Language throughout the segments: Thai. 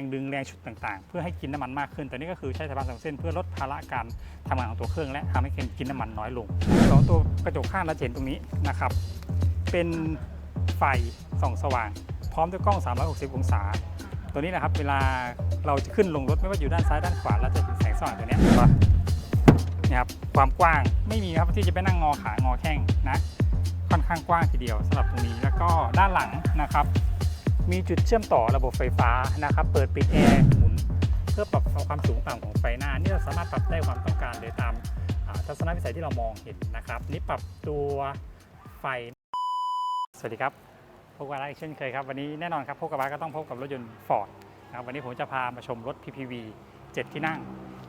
แรงดึงแรงฉุดต่างๆ เพื่อให้กินน้ำมันมากขึ้น แต่นี่ก็คือใช้สายพานสองเส้นเพื่อลดภาระการทำงานของตัวเครื่อง และทำให้กินน้ำมันน้อยลงสองตัวกระจกข้างเราจะเห็นตรงนี้นะครับ เป็นไฟส่องสว่าง พร้อมด้วยกล้อง 360 องศา ตัวนี้นะครับ เวลาเราจะขึ้นลงรถไม่ว่าอยู่ด้านซ้ายด้านขวาเราจะเห็นแสงสว่างตัวนี้เห็นปะนะครับความกว้างไม่มีครับที่จะไปนั่งงอขางอแข้งนะค่อนข้างกว้างทีเดียวสำหรับตรงนี้แล้วก็ด้านหลังนะครับ มีจุดเชื่อมต่อระบบไฟฟ้านะครับ เปิดปิดแอร์หมุน เพื่อปรับความสูงต่ำของไฟหน้า นี่เราสามารถปรับได้ความต้องการเลยตามทัศนวิสัยที่เรามองเห็นนะครับ นี่ปรับตัวไฟ สวัสดีครับพบกับเราอีกเช่นเคยครับ วันนี้แน่นอนครับพบกับเราก็ต้องพบกับรถยนต์ Ford นะครับวันนี้ผมจะพามาชมรถ PPV 7 ที่นั่ง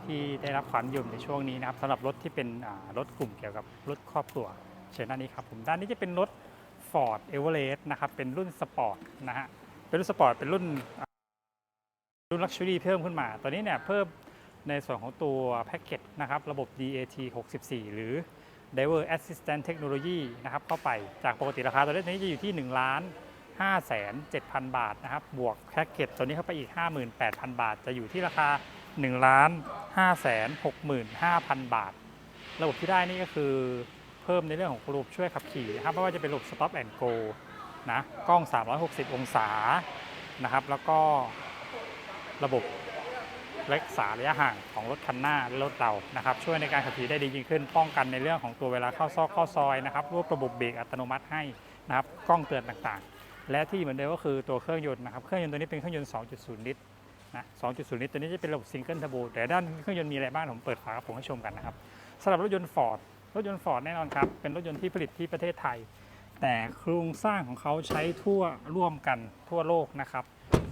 ที่ได้รับความนิยมในช่วงนี้นะครับสำหรับรถที่เป็นรถกลุ่มเกี่ยวกับรถครอบครัวเชิญด้านนี้ครับผมด้านนี้จะเป็นรถ Ford Everest นะครับเป็นรุ่นสปอร์ตนะฮะ เป็นรุ่นสปอร์ตเป็นรุ่นรุ่นลักชัวรี่เพิ่มขึ้นมา ตอนนี้เนี่ยเพิ่มในส่วนของตัวแพ็กเกจนะครับระบบ DAT 64 หรือ Driver Assistant Technology นะครับเข้าไปจากปกติราคาตัวนี้จะอยู่ที่1ล้าน5แสน7,000 บาทนะครับบวกแพ็กเกจตัวนี้เข้าไปอีก 58,000 บาท จะอยู่ที่ราคา1ล้าน5แสน65,000 บาท ระบบที่ได้นี่ก็คือเพิ่มในเรื่องของระบบช่วยขับขี่นะครับไม่ว่าจะเป็นระบบ Stop and Go นะกล้อง 360 องศานะครับ แล้วก็ระบบรักษาระยะห่างของรถคันหน้าและรถเรานะครับ ช่วยในการขับขี่ได้ดียิ่งขึ้น ป้องกันในเรื่องของตัวเวลาเข้าซอกเข้าซอยนะครับรวบระบบเบรกอัตโนมัติให้นะครับกล้องเตือนต่างๆ และที่เหมือนเดิมก็คือตัวเครื่องยนต์นะครับเครื่องยนต์ตัวนี้เป็นเครื่องยนต์ 2.0 ลิตรนะ2.0 ลิตรตัวนี้จะเป็นระบบซิงเกิลเทอร์โบแต่ด้านเครื่องยนต์มีอะไรบ้างผมเปิดฝากระโปรงให้ชมกันนะครับสำหรับรถยนต์ Ford รถยนต์ Ford แน่นอนครับเป็นรถยนต์ที่ผลิตที่ประเทศไทย แต่โครงสร้างของเขาใช้ทั่วร่วมกันทั่วโลกนะครับ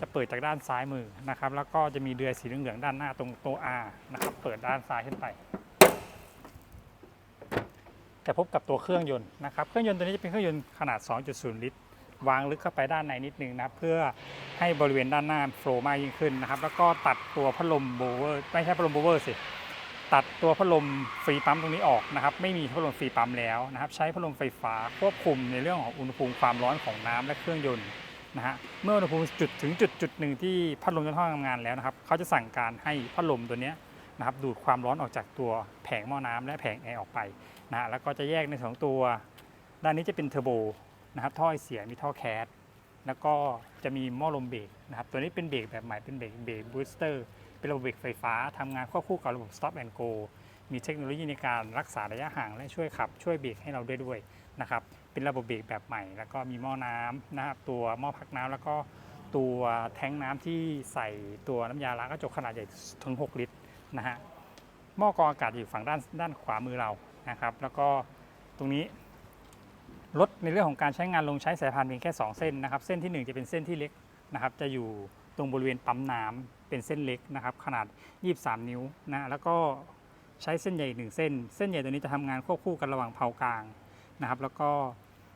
จะเปิดจากด้านซ้ายมือนะครับ แล้วก็จะมีเดือยสีเหลืองๆด้านหน้าตรงตัว R นะครับ เปิดด้านซ้ายขึ้นไป แต่พบกับตัวเครื่องยนต์นะครับ เครื่องยนต์ตัวนี้จะเป็นเครื่องยนต์ขนาด 2.0 ลิตร วางลึกเข้าไปด้านในนิดนึงนะครับ เพื่อให้บริเวณด้านหน้าโฟล์มากยิ่งขึ้นนะครับ แล้วก็ตัดตัวพัดลมโบเวอร์ ไม่ใช่พัดลมโบเวอร์สิ ตัดตัวพัดลมฟรีปั๊มตรงนี้ออกนะครับ ไม่มีพัดลมฟรีปั๊มแล้วนะครับ ใช้พัดลมไฟฟ้าควบคุมในเรื่องของอุณหภูมิความร้อนของน้ำและเครื่องยนต์นะฮะเมื่ออุณหภูมิจุดถึงจุดจุดหนึ่งที่พัดลมจะทำงานแล้วนะครับเขาจะสั่งการให้พัดลมตัวนี้นะครับดูดความร้อนออกจากตัวแผงหม้อน้ำและแผงแอร์ออกไปนะฮะแล้วก็จะแยกในสองตัว ด้านนี้จะเป็นเทอร์โบนะครับท่อไอเสียมีท่อแคสแล้วก็จะมีหม้อลมเบรกนะครับตัวนี้เป็นเบรกแบบใหม่เป็นเบรกเบรกบูสเตอร์ เป็นระบบเบรกไฟฟ้าทำงานควบคู่กับระบบ Stop and Go มีเทคโนโลยีในการรักษาระยะห่างและช่วยขับ ช่วยเบรกให้เราด้วยด้วยนะครับเป็นระบบเบรกแบบใหม่ แล้วก็มีหม้อน้ำนะครับตัวหม้อพักน้ำแล้วก็ตัวแทงน้ำที่ใส่ตัวน้ำยาล้างกระจกขนาดใหญ่ถึง 6 ลิตรนะฮะหม้อกรองอากาศอยู่ฝั่งด้านด้านขวามือเรานะครับ แล้วก็ตรงนี้ลดในเรื่องของการใช้งานลงใช้สายพานเพียงแค่ 2 เส้นนะครับ เส้นทีหนึ่1 จะเป็นเส้นที่เล็กนะครับ จะอยู่ตรงบริเวณปั๊มน้ำ เป็นเส้นเล็กนะครับ ขนาด 23 นิ้วนะแล้วก็ใช้เส้นใหญ่หนึ่งเส้น เส้นใหญ่ตัวนี้จะทำงานควบคู่กันระหว่างเพากลางนะครับแล้วก็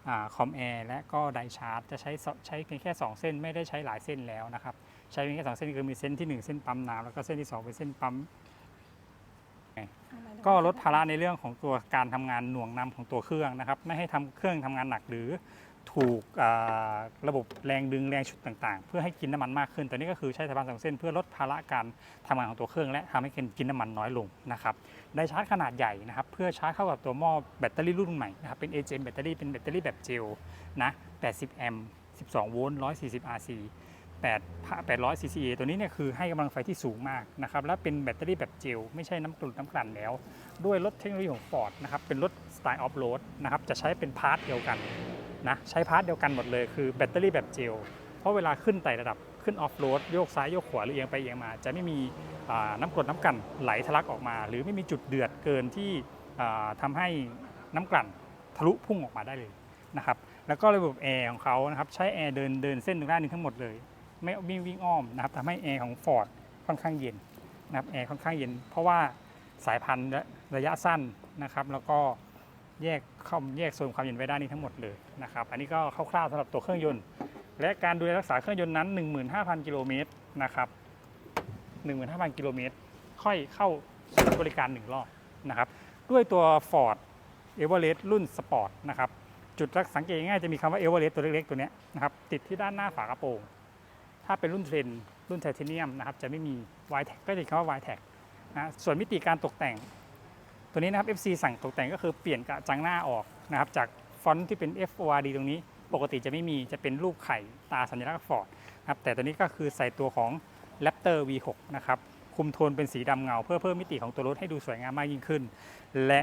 อาคอมแอร์และก็ไดชาร์จจะใช้สใช้เพียงแค่ 2 เส้นไม่ได้ใช้หลายเส้นแล้วนะครับ ใช้เพียงแค่สองเส้นคือมีเส้นที่หนึ่งเส้นปั๊มน้ำแล้วก็เส้นที่สองเป็นเส้นปั๊มก็ลดภาระในเรื่องของตัวการทำงานหน่วงนำของตัวเครื่องนะครับ ไม่ให้ทำเครื่องทำงานหนักหรือ ถูกระบบแรงดึงแรงฉุดต่างๆ เพื่อให้กินน้ำมันมากขึ้นตัวนี้ก็คือใช้สายพานสองเส้น เพื่อลดภาระการทำงานของตัวเครื่อง และทำให้กินน้ำมันน้อยลงนะครับได้ชาร์จขนาดใหญ่นะครับเพื่อชาร์จเข้ากับตัวหม้อแบตเตอรี่รุ่นใหม่นะครับเป็น AGM แบตเตอรี่เป็นแบตเตอรี่แบบเจลนะ80แอมป์12โวลต์140 RC 8 800 CCA ตัวนี้เนี่ยคือให้กำลังไฟที่สูงมากนะครับและเป็นแบตเตอรี่แบบเจลไม่ใช่น้ำกลุ่นน้ำกลั่นแล้ว ด้วยรถเทคโนโลยีของ Ford นะครับเป็นรถสไตล์ออฟโรดนะครับจะใช้เป็นพาร์ทเดียวกัน นะใช้พาร์ทเดียวกันหมดเลยคือแบตเตอรี่แบบเจลเพราะเวลาขึ้นไต่ระดับขึ้นออฟโรดโยกซ้ายโยกขวาหรือเอียงไปเอียงมา จะไม่มีน้ำกรดน้ำกันไหลทะลักออกมา หรือไม่มีจุดเดือดเกินที่อ่าทำให้น้ำกลั่นทะลุพุ่งออกมาได้เลยนะครับแล้วก็ระบบแอร์ของเขานะครับใช้แอร์เดินเดินเส้นตรงด้านนี้ทั้งหมดเลย ไม่วิ่งวิ่งอ้อมนะครับทำให้แอร์ของ Ford ค่อนข้างเย็นนะครับแอร์ค่อนข้างเย็น เพราะว่าสายพันธุ์ระยะสั้นนะครับแล้วก็ แยกเข้าแยกโซนความเย็นไว้ด้านนี้ทั้งหมดเลยนะครับ อันนี้ก็คร่าวๆสำหรับตัวเครื่องยนต์ และการดูแลรักษาเครื่องยนต์นั้น 15,000 กิโลเมตรนะครับ 15,000 กิโลเมตร ค่อยเข้าศูนย์บริการ 1 รอบนะครับ ด้วยตัว Ford Everest รุ่นสปอร์ตนะครับ จุดรักสังเกตง่ายจะมีคำว่า Everest ตัวเล็กๆ ตัวนี้นะครับติดที่ด้านหน้าฝากระโปรง ถ้าเป็นรุ่นเทรนรุ่นไทเทเนียมนะครับจะไม่มี y t a g ก็จะคำว่า y t a g นะส่วนมิติการตกแต่ง ตัวนี้นะครับ FC สั่งตกแต่งก็คือเปลี่ยนกระจังหน้าออกนะครับจากฟอนต์ที่เป็น FORD ตรงนี้ ปกติจะไม่มีจะเป็นรูปไข่ตาสัญลักษณ์ฟอร์ดนะครับแต่ตัวนี้ก็คือใส่ตัวของ Raptor V6 นะครับคุมโทนเป็นสีดำเงา เพื่อเพิ่มมิติของตัวรถให้ดูสวยงามมากยิ่งขึ้น และ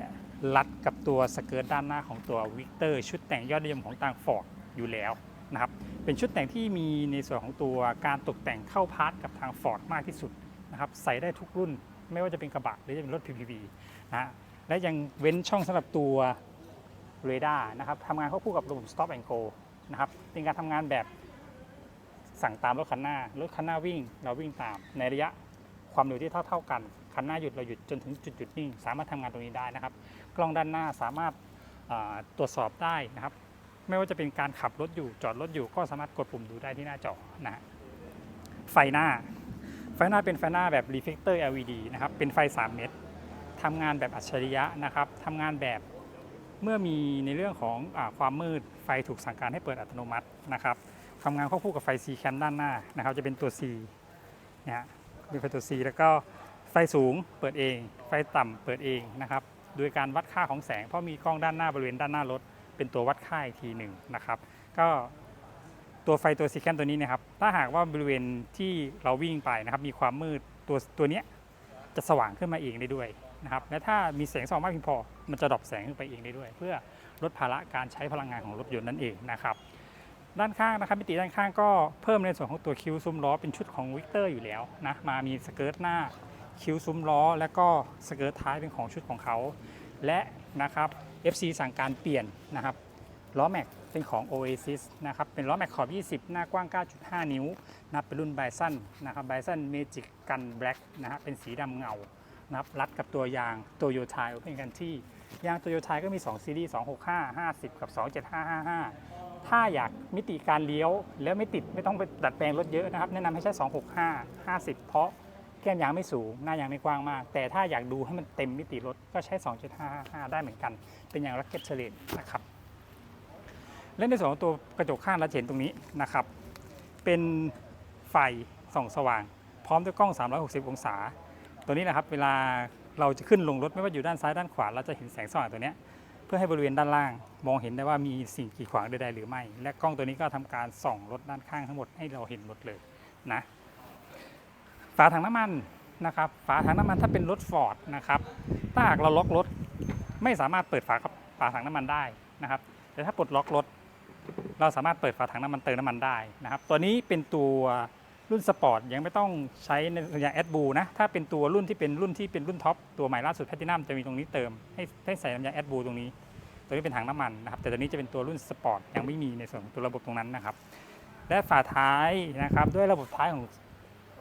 รัดกับตัวสเกิร์ตด้านหน้าของตัววิกเตอร์ชุดแต่งยอดนิยมของทางฟอร์ดอยู่แล้วนะครับเป็นชุดแต่งที่มีในส่วนของตัวการตกแต่งเข้าพาร์ทกับทางฟอร์ดมากที่สุดนะครับใส่ได้ทุกรุ่น ไม่ว่าจะเป็นกระบะหรือจะเป็นรถ PPV นะฮะและยังเว้นช่องสำหรับตัวเรดาร์นะครับทำงานควบคู่กับระบบ stop and go นะครับเป็นการทำงานแบบสั่งตามรถคันหน้ารถคันหน้าวิ่งเราวิ่งตามในระยะความเร็วที่เท่าๆกันคันหน้าหยุดเราหยุดจนถึงจุดหยุดนิ่ง สามารถทำงานตรงนี้ได้นะครับ กล้องด้านหน้าสามารถตรวจสอบได้นะครับ ไม่ว่าจะเป็นการขับรถอยู่จอดรถอยู่ก็สามารถกดปุ่มดูได้ที่หน้าจอนะฮะไฟหน้า ไฟหน้าเป็นไฟหน้าแบบ reflector LED นะครับ เป็นไฟ 3 เม็ดทำงานแบบอัจฉริยะนะครับทำงานแบบเมื่อมีในเรื่องของอความมืดไฟถูกสั่งการให้เปิดอัตโนมัตินะครับทำงานควบคู่กับไฟ C แคมด้านหน้านะครับ จะเป็นตัว C นะฮะเป็นไฟตัว C แล้วก็ไฟสูงเปิดเอง ไฟต่ำเปิดเองนะครับ โดยการวัดค่าของแสง เพราะมีกล้องด้านหน้าบริเวณด้านหน้ารถ เป็นตัววัดค่าอีกทีหนึ่งนะครับ ก็ ตัวไฟตัวซีแคนตัวนี้นะครับ ถ้าหากว่าบริเวณที่เราวิ่งไปนะครับ มีความมืดตัวตัวนี้จะสว่างขึ้นมาเองได้ด้วยนะครับ และถ้ามีแสงสว่างมากเพียงพอ มันจะดรอปแสงขึ้นไปเองได้ด้วย เพื่อลดภาระการใช้พลังงานของรถยนต์นั่นเองนะครับ ด้านข้างนะครับมิติด้านข้างก็เพิ่มในส่วนของตัวคิ้วซุ้มล้อเป็นชุดของวิกเตอร์อยู่แล้วนะ มามีสเกิร์ตหน้าคิ้วซุ้มล้อ และก็สเกิร์ตท้ายเป็นของชุดของเขา และนะครับ FC สั่งการเปลี่ยนนะครับล้อแม็ก เป็นของ Oasis นะครับ เป็นล้อแม็กขอบ 20 หน้ากว้าง 9.5 นิ้วนับเป็นรุ่น Bison นะครับ Bison Magic Gun Black นะฮะเป็นสีดำเงานะครับรัดกับตัวยาง Toyota Open Country ยาง Toyota ก็มี 2 ซีรีส์ 265 50 กับ 27555 ถ้าอยากมิติการเลี้ยวแล้วไม่ติดไม่ต้องไปดัดแปลงรถเยอะนะครับ แนะนำให้ใช้ 265 50 เพราะแก้มยางไม่สูง หน้ายางไม่กว้างมาก แต่ถ้าอยากดูให้มันเต็มมิติรถก็ใช้27555 ได้เหมือนกัน เป็นยาง Rocket c h a l l e n นะครับ และในส่วนของตัวกระจกข้างเราจะเห็นตรงนี้นะครับ เป็นไฟส่องสว่าง พร้อมด้วยกล้อง 360 องศา ตัวนี้นะครับเวลาเราจะขึ้นลงรถไม่ว่าอยู่ด้านซ้ายด้านขวาเราจะเห็นแสงสว่างตัวนี้เพื่อให้บริเวณด้านล่าง มองเห็นได้ว่ามีสิ่งกีดขวางใดๆหรือไม่ และกล้องตัวนี้ก็ทำการส่องรถด้านข้างทั้งหมดให้เราเห็นหมดเลยนะฝาถังน้ำมันนะครับฝาถังน้ำมันถ้าเป็นรถฟอร์ดนะครับถ้าหากเราล็อกรถไม่สามารถเปิดฝาฝาถังน้ำมันได้นะครับแต่ถ้าปลดล็อกรถ เราสามารถเปิดฝาถังน้ำมันเติมน้ำมันได้นะครับ ตัวนี้เป็นตัวรุ่นสปอร์ตยังไม่ต้องใช้ในอย่างแอดบูนะ ถ้าเป็นตัวรุ่นที่เป็นรุ่นที่เป็นรุ่นท็อปตัวใหม่ล่าสุดแพทินัมจะมีตรงนี้เติมให้ให้ใส่น้ำยาแอดบูตรงนี้ ตัวนี้เป็นถังน้ำมันนะครับ แต่ตัวนี้จะเป็นตัวรุ่นสปอร์ตยังไม่มีในส่วนของตัวระบบตรงนั้นนะครับ และฝาท้ายนะครับด้วยระบบท้ายของ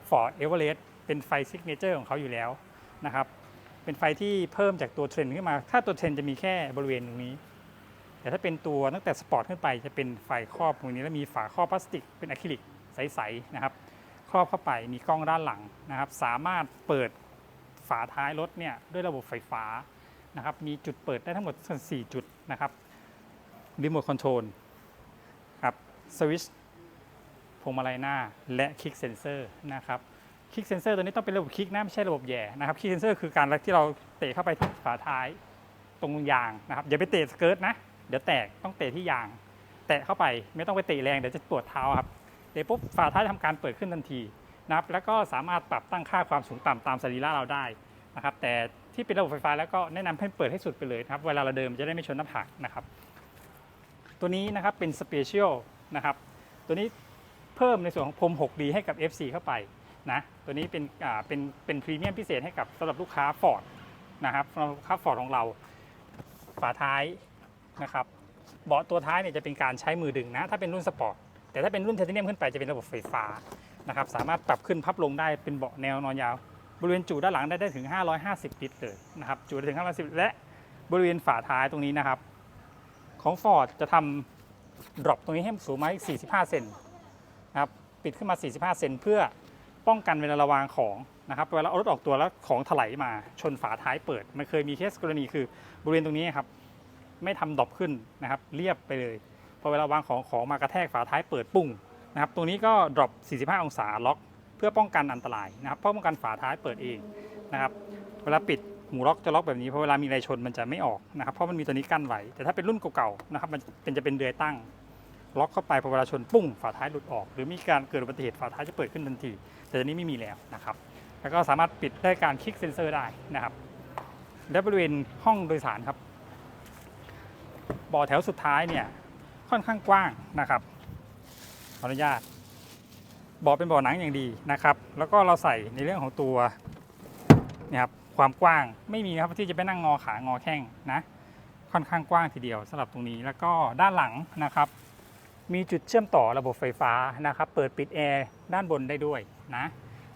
Ford Everest เป็นไฟซิกเนเจอร์ของเขาอยู่แล้วนะครับ เป็นไฟที่เพิ่มจากตัวเทรนขึ้นมา ถ้าตัวเทรนจะมีแค่บริเวณตรงนี้ แต่ถ้าเป็นตัวตั้งแต่สปอร์ตขึ้นไปจะเป็นไฟครอบตรงนี้แล้วมีฝาครอบพลาสติกเป็นอะคริลิกใสๆนะครับ ครอบเข้าไปมีกล้องด้านหลังนะครับ สามารถเปิดฝาท้ายรถเนี่ยด้วยระบบไฟฟ้านะครับ มีจุดเปิดได้ทั้งหมด 4 จุดนะครับรีโมทคอนโทรลครับสวิตช์พวงมาลัยหน้าและคลิกเซนเซอร์นะครับคลิกเซนเซอร์ตัวนี้ต้องเป็นระบบคลิกนะไม่ใช่ระบบแย่นะครับคลิกเซนเซอร์คือการที่เราเตะเข้าไปที่ฝาท้ายตรงยางนะครับอย่าไปเตะสเกิร์ตนะ เดี๋ยวแตกต้องเตะที่ยาง แตะเข้าไปไม่ต้องไปเตะแรงเดี๋ยวจะปวดเท้าครับเตะปุ๊บฝาท้ายทำการเปิดขึ้นทันทีนะครับแล้วก็สามารถปรับตั้งค่าความสูงต่ำตามสรีระเราได้นะครับแต่ที่เป็นระบบไฟฟ้าแล้วก็แนะนำให้เปิดให้สุดไปเลยครับเวลาเราเดินจะได้ไม่ชนหน้าผากนะครับ ตัวนี้นะครับเป็นสเปเชียลนะครับตัวนี้เพิ่มในส่วนของพรม 6D ให้กับ FC เข้าไปนะตัวนี้เป็นอ่าเป็นเป็นพรีเมียมพิเศษให้กับสำหรับลูกค้า Ford นะครับสำหรับลูกค้า Ford ของเราฝาท้าย นะครับเบาะตัวท้ายเนี่ยจะเป็นการใช้มือดึงนะ ถ้าเป็นรุ่นสปอร์ตแต่ถ้าเป็นรุ่นไทเทเนียมขึ้นไปจะเป็นระบบไฟฟ้านะครับสามารถปรับขึ้นพับลงได้เป็นเบาะแนวนอนยาว บริเวณจุด้านหลังได้ได้ถึง 550 ลิตรเลยนะครับจุได้ถึง550และบริเวณฝาท้ายตรงนี้นะครับ ของ Ford จะทำดรอปตรงนี้ให้สูงมาอีก 45 เซนนะครับปิดขึ้นมา 45 เซนเพื่อป้องกันเวลาระวางของนะครับเวลาเอารถออกตัวแล้วของถลายมาชนฝาท้ายเปิด มันเคยมีเคสกรณีคือบริเวณตรงนี้ครับ ไม่ทำดรอปขึ้นนะครับเรียบไปเลยพอเวลาวางของของมากระแทกฝาท้ายเปิดปุ้งนะครับตรงนี้ก็ดรอป 45 องศาล็อก เพื่อป้องกันอันตรายนะครับป้องกันฝาท้ายเปิดเองนะครับเวลาปิดหมูล็อกจะล็อกแบบนี้เพราะเวลามีอะไรชนมันจะไม่ออกนะครับเพราะมันมีตัวนี้กั้นไว้แต่ถ้าเป็นรุ่นเก่าๆนะครับมันเป็นจะเป็นเดือยตั้งล็อกเข้าไปพอเวลาชนปุ้งฝาท้ายหลุดออก หรือมีการเกิดอุบัติเหตุฝาท้ายจะเปิดขึ้นทันที แต่ตัวนี้ไม่มีแล้วนะครับ แล้วก็สามารถปิดได้การคลิกเซนเซอร์ได้นะครับและบริเวณห้องโดยสารครับ บ่อแถวสุดท้ายเนี่ยค่อนข้างกว้างนะครับขออนุญาตบ่อเป็นบ่อหนังอย่างดีนะครับ แล้วก็เราใส่ในเรื่องของตัวนี่ยครับความกว้างไม่มีครับที่จะไปนั่งงอขางอแข้งนะค่อนข้างกว้างทีเดียวสำหรับตรงนี้แล้วก็ด้านหลังนะครับ มีจุดเชื่อมต่อระบบไฟฟ้านะครับ เปิดปิดแอร์ด้านบนได้ด้วยนะ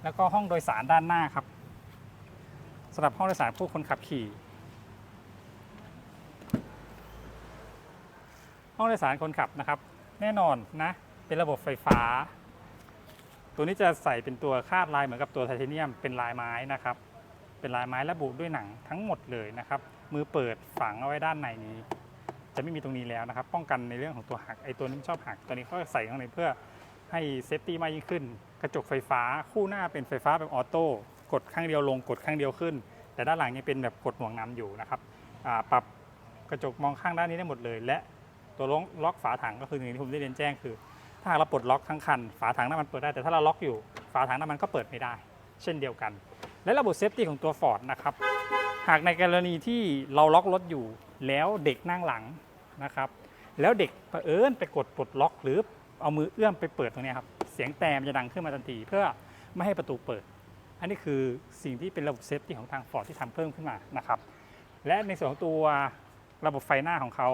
แล้วก็ห้องโดยสารด้านหน้าครับสำหรับห้องโดยสารผู้คนขับขี่ ห้องโดยสารคนขับนะครับ แน่นอนนะเป็นระบบไฟฟ้า ตัวนี้จะใส่เป็นตัวคาดลายเหมือนกับตัวไทเทเนียมเป็นลายไม้นะครับ เป็นลายไม้ระบุด้วยหนังทั้งหมดเลยนะครับ มือเปิดฝังเอาไว้ด้านในนี้ จะไม่มีตรงนี้แล้วนะครับ ป้องกันในเรื่องของตัวหักไอตัวนี้ชอบหักตัวนี้เขาใส่ข้างในเพื่อให้เซฟตี้มากยิ่งขึ้น กระจกไฟฟ้าคู่หน้าเป็นไฟฟ้าแบบออโต้กดข้างเดียวลงกดข้างเดียวขึ้น แต่ด้านหลังยังเป็นแบบกดห่วงนำอยู่นะครับปรับกระจกมองข้างด้านนี้ได้หมดเลย และ ตัวล็อกล็อกฝาถังก็คืออย่างที่ผมได้เรียนแจ้งคือ ถ้าหากเราปลดล็อกทั้งคัน ฝาถังน้ำมันเปิดได้แต่ถ้าเราล็อกอยู่ฝาถังน้ำมันก็เปิดไม่ได้ เช่นเดียวกัน และระบบเซฟตี้ของตัว Ford นะครับหากในกรณีที่เราล็อกรถอยู่ แล้วเด็กนั่งหลังนะครับ แล้วเด็กเผอิญไปกดปลดล็อก หรือเอามือเอื้อมไปเปิดตรงนี้ครับเสียงแต่มันจะดังขึ้นมาทันที เพื่อไม่ให้ประตูเปิด อันนี้คือสิ่งที่เป็นระบบเซฟตี้ของทาง Ford ที่ทำเพิ่มขึ้นมานะครับและในส่วนของตัวระบบไฟหน้าของเขา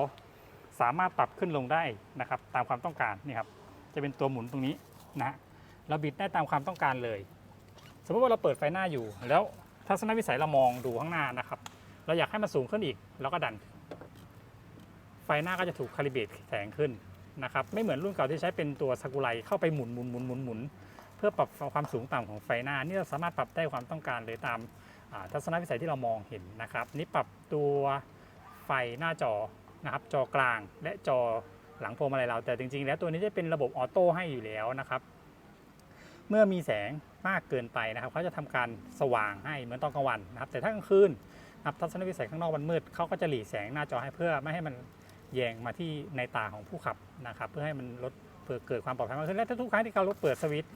สามารถปรับขึ้นลงได้นะครับตามความต้องการนี่ครับจะเป็นตัวหมุนตรงนี้นะเราบิดได้ตามความต้องการเลย สมมติว่าเราเปิดไฟหน้าอยู่ แล้วทัศนวิสัยเรามองดูข้างหน้านะครับ เราอยากให้มันสูงขึ้นอีกเราก็ดัน ไฟหน้าก็จะถูกคาลิเบรตแสงขึ้นนะครับไม่เหมือนรุ่นเก่าที่ใช้เป็นตัวสกุไลเข้าไปหมุนหมุนหมุนหมุนหมุนเพื่อปรับความสูงต่ำของไฟหน้า นี่เราสามารถปรับได้ความต้องการเลยตามทัศนวิสัยที่เรามองเห็นนะครับ นี่ปรับตัวไฟหน้าจอ นะครับจอกลางและจอหลังพวงมาลัยเรา แต่จริง ๆ แล้วตัวนี้จะเป็นระบบออโต้ให้อยู่แล้วนะครับ เมื่อมีแสงมากเกินไปนะครับเขาจะทำการสว่างให้เหมือนตอนกลางวันนะครับ แต่ถ้ากลางคืนนะครับทัศนวิสัยข้างนอกมันมืดเขาก็จะหลีแสงหน้าจอให้เพื่อไม่ให้มันแยงมาที่ในตาของผู้ขับนะครับ เพื่อให้มันลดเกิดความปลอดภัยมากขึ้นและถ้าทุกครั้งที่เราเปิดสวิตช์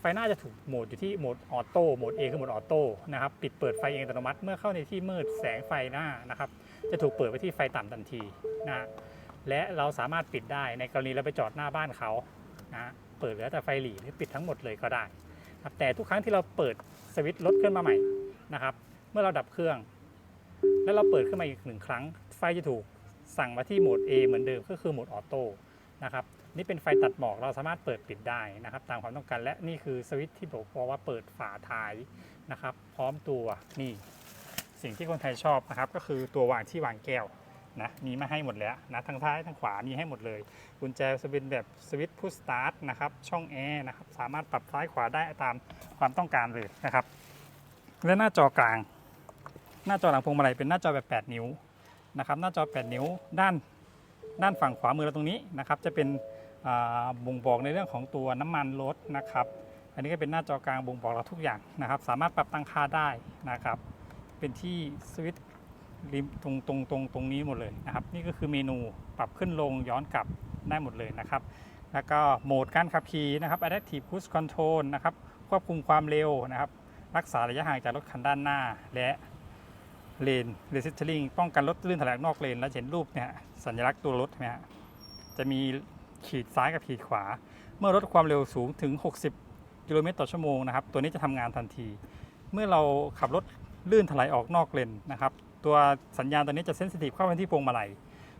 ไฟหน้าจะถูกโหมดอยู่ที่โหมดออโต้โหมด A คือโหมดออโต้นะครับปิดเปิดไฟเองอัตโนมัติเมื่อเข้าในที่มืดแสงไฟหน้านะครับจะถูกเปิดไปที่ไฟต่ำทันทีนะและเราสามารถปิดได้ในกรณีเราไปจอดหน้าบ้านเขานะเปิดเหลือแต่ไฟหลีหรือปิดทั้งหมดเลยก็ได้ครับแต่ทุกครั้งที่เราเปิดสวิตช์รถขึ้นมาใหม่นะครับเมื่อเราดับเครื่อง แล้วเราเปิดขึ้นมาอีกหนึ่งครั้ง ไฟจะถูกสั่งมาที่โหมด A เหมือนเดิมก็คือโหมดออโต้นะครับ นี่เป็นไฟตัดหมอกเราสามารถเปิดปิดได้นะครับ ตามความต้องการและนี่คือสวิตช์ที่บอกว่าเปิดฝาท้ายนะครับ พร้อมตัวนี่สิ่งที่คนไทยชอบนะครับ ก็คือตัววางที่วางแก้วนะมีมาให้หมดแล้วนะทั้งท้ายทั้งขวามีให้หมดเลย กุญแจจะเป็นแบบสวิตช์พุชสตาร์ทนะครับช่องแอร์นะครับสามารถปรับซ้ายขวาได้ตามความต้องการเลยนะครับ และหน้าจอกลาง หน้าจอหลังพวงมาลัยเป็นหน้าจอแบบ 8 นิ้วนะครับหน้าจอ 8 นิ้วด้านด้านฝั่งขวามือเราตรงนี้นะครับจะเป็น บ่งบอกในเรื่องของตัวน้ำมันรถนะครับ อันนี้ก็เป็นหน้าจอกลางบ่งบอกเราทุกอย่างนะครับ สามารถปรับตั้งค่าได้นะครับ เป็นที่สวิตช์ริมตรงตรงตรงตรงนี้หมดเลยนะครับ นี่ก็คือเมนูปรับขึ้นลงย้อนกลับได้หมดเลยนะครับ แล้วก็โหมดการขับขี่นะครับ Adaptive Cruise Control นะครับควบคุมความเร็วนะครับ รักษาระยะห่างจากรถคันด้านหน้า และเลน Resistering ป้องกันรถลื่นถลายนอกเลน และเห็นรูปเนี่ยสัญลักษณ์ตัวรถนะฮะจะมี ขีดซ้ายกับขีดขวา เมื่อลดความเร็วสูงถึง 60 กิโลเมตรต่อชั่วโมงนะครับ ตัวนี้จะทำงานทันที เมื่อเราขับรถลื่นถลายออกนอกเลนนะครับ ตัวสัญญาณตัวนี้จะเซนซิทีฟเข้าไปที่พวงมาลัย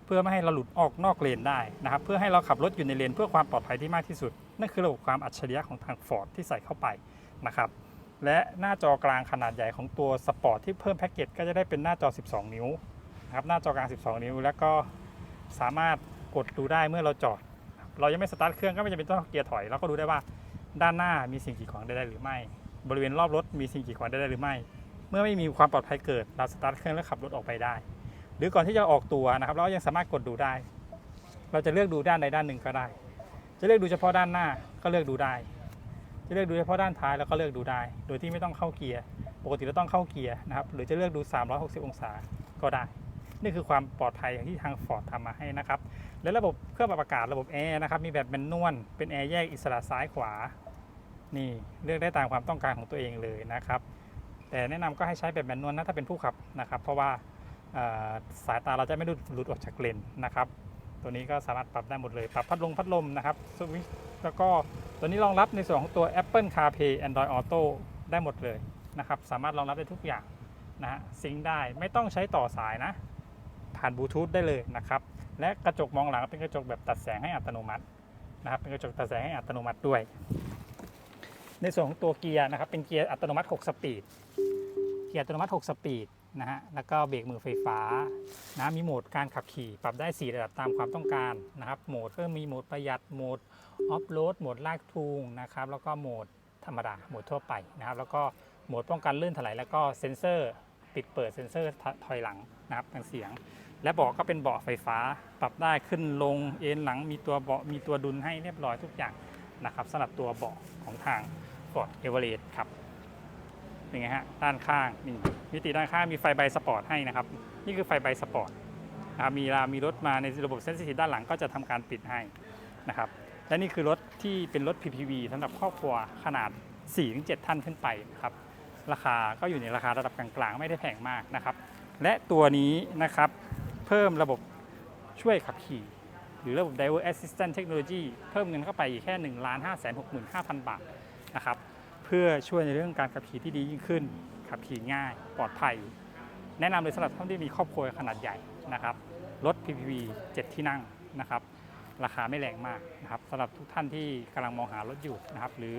เพื่อไม่ให้เราหลุดออกนอกเลนได้นะครับ เพื่อให้เราขับรถอยู่ในเลน เพื่อความปลอดภัยที่มากที่สุด นั่นคือระบบความอัจฉริยะของทาง Ford ที่ใส่เข้าไปนะครับ และหน้าจอกลางขนาดใหญ่ของตัวสปอร์ตที่เพิ่มแพ็กเกจก็จะได้เป็นหน้าจอ 12 นิ้วนะครับ หน้าจอกลาง 12 นิ้ว แล้วก็สามารถกดดูได้เมื่อเราจอด เรายังไม่สตาร์ทเครื่องก็ไม่จำเป็นต้องเกียร์ถอยเราก็ดูได้ว่าด้านหน้ามีสิ่งกีดขวางใดๆหรือไม่ บริเวณรอบรถมีสิ่งกีดขวางใดๆหรือไม่ เมื่อไม่มีความปลอดภัยเกิดเราสตาร์ทเครื่องแล้วขับรถออกไปได้ หรือก่อนที่จะออกตัวนะครับ เรายังสามารถกดดูได้ เราจะเลือกดูด้านใดด้านหนึ่งก็ได้ จะเลือกดูเฉพาะด้านหน้าก็เลือกดูได้จจะเลือกดูเฉพาะด้านท้ายแล้วก็เลือกดูได้ โดยที่ไม่ต้องเข้าเกียร์ ปกติเราต้องเข้าเกียร์นะครับ หรือจะเลือกดู 360 องศาก็ได้ นี่คือความปลอดภัยที่ทาง Ford ทำมาให้นะครับ และระบบเครื่องปรับอากาศระบบแอร์นะครับมีแบบแมนนวลเป็นแอร์แยกอิสระซ้ายขวา นี่เลือกได้ตามความต้องการของตัวเองเลยนะครับ แต่แนะนำก็ให้ใช้แบบแมนนวลนะถ้าเป็นผู้ขับนะครับ เพราะว่าสายตาเราจะไม่หลุดหลุดออกจากเลนนะครับ ตัวนี้ก็สามารถปรับได้หมดเลย ปรับพัดลมพัดลมนะครับสวิตช์แล้วก็ตัวนี้รองรับในส่วนของตัว Apple CarPlay Android Auto ได้หมดเลยนะครับ สามารถรองรับได้ทุกอย่างนะฮะซิงได้ไม่ต้องใช้ต่อสายนะ ผ่านบลูทูธได้เลยนะครับและกระจกมองหลังเป็นกระจกแบบตัดแสงให้อัตโนมัตินะครับเป็นกระจกตัดแสงให้อัตโนมัติด้วย ในส่วนของตัวเกียร์นะครับเป็นเกียร์อัตโนมัติ 6 สปีด เกียร์อัตโนมัติ 6 สปีดนะฮะแล้วก็เบรกมือไฟฟ้านะมีโหมดการขับขี่ปรับได้ 4 ระดับตามความต้องการนะครับโหมดก็มีโหมดประหยัดโหมดออฟโรดโหมดลากทูงนะครับแล้วก็โหมดธรรมดาโหมดทั่วไปนะครับแล้วก็โหมดป้องกันลื่นถลายแล้วก็เซ็นเซอร์ปิดเปิดเซ็นเซอร์ถอยหลังนะครับทางเสียง และเบาะก็เป็นเบาะไฟฟ้าปรับได้ขึ้นลงเอ็นหลังมีตัวเบาะมีตัวดุลให้เรียบร้อยทุกอย่างนะครับสำหรับตัวเบาะของทาง Ford Everest ครับเป็นไงฮะด้านข้างนี่มิติด้านข้างมีไฟใบสปอร์ตให้นะครับ นี่คือไฟใบสปอร์ตนะครับมีเวลามีรถมาในระบบเซนซิทีฟด้านหลังก็จะทำการปิดให้นะครับและนี่คือรถที่เป็นรถ PPV สำหรับครอบครัวขนาด 4-7 ท่านขึ้นไปนะครับราคาก็อยู่ในราคาระดับกลางๆ ไม่ได้แพงมากนะครับ และตัวนี้นะครับ เพิ่มระบบช่วยขับขี่ หรือระบบ Driver Assistant Technology เพิ่มเงินเข้าไปอีกแค่ 1 5 6 5 0 0 0 บาทนะครับเพื่อช่วยในเรื่องการขับขี่ที่ดียิ่งขึ้น ขับขี่ง่ายปลอดภัย แนะนำเลยสำหรับท่านที่มีครอบครัวขนาดใหญ่นะครับรถ PPV 7 ที่นั่งนะครับราคาไม่แรงมากนะครับสำหรับทุกท่านที่กำลังมองหารถอยู่นะครับหรือ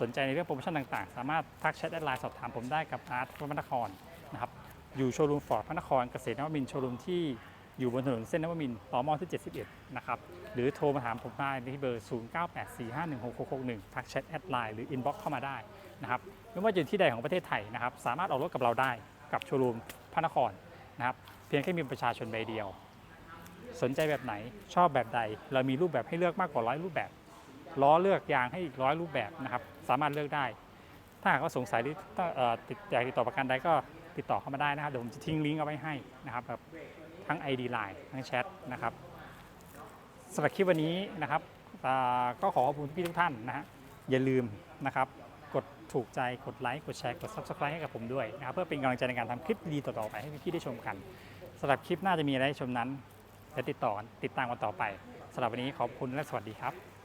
สนใจในเรื่องโปรโมชั่นต่างๆ สามารถทักแชทแอดไลน์สอบถามผมได้กับอาร์ตพระนครนะครับอยู่โชว์รูมฟอร์ดพระนครเกษตรนวมินโชว์รูมที่ อยู่บนถนนเส้นนวมินทร์ต่อมอที่ 71 นะครับ หรือโทรมาถามผมได้ที่เบอร์ 0984516661 ทักแชทแอดไลน์หรืออินบ็อกซ์เข้ามาได้นะครับ ไม่ว่าจะอยู่ที่ใดของประเทศไทยนะครับ สามารถออกรถกับเราได้กับโชว์รูมพระนครนะครับ เพียงแค่มีประชาชนใบเดียว สนใจแบบไหนชอบแบบใด เรามีรูปแบบให้เลือกมากกว่าร้อยรูปแบบ ล้อเลือกยางให้อีกร้อยรูปแบบนะครับ สามารถเลือกได้ ถ้าหากว่าสงสัยหรือต้องเอ่อติดอยากติดต่อประกันใดก็ติดต่อเข้ามาได้นะครับเดี๋ยวผมจะทิ้งลิงก์เอาไว้ให้นะครับแบบ ทั้ง ID Line ทั้งแชทนะครับสำหรับคลิปวันนี้นะครับก็ขอขอบคุณพี่ทุกท่านนะฮะอย่าลืมนะครับกดถูกใจกดไลค์กดแชร์กด Subscribe ให้กับผมด้วยนะครับเพื่อเป็นกำลังใจในการทำคลิปดีต่อๆไปให้พี่ๆได้ชมกันสำหรับคลิปหน้าจะมีอะไรให้ชมนั้นและติดต่อติดตามกันต่อไปสำหรับวันนี้ขอบคุณและสวัสดีครับ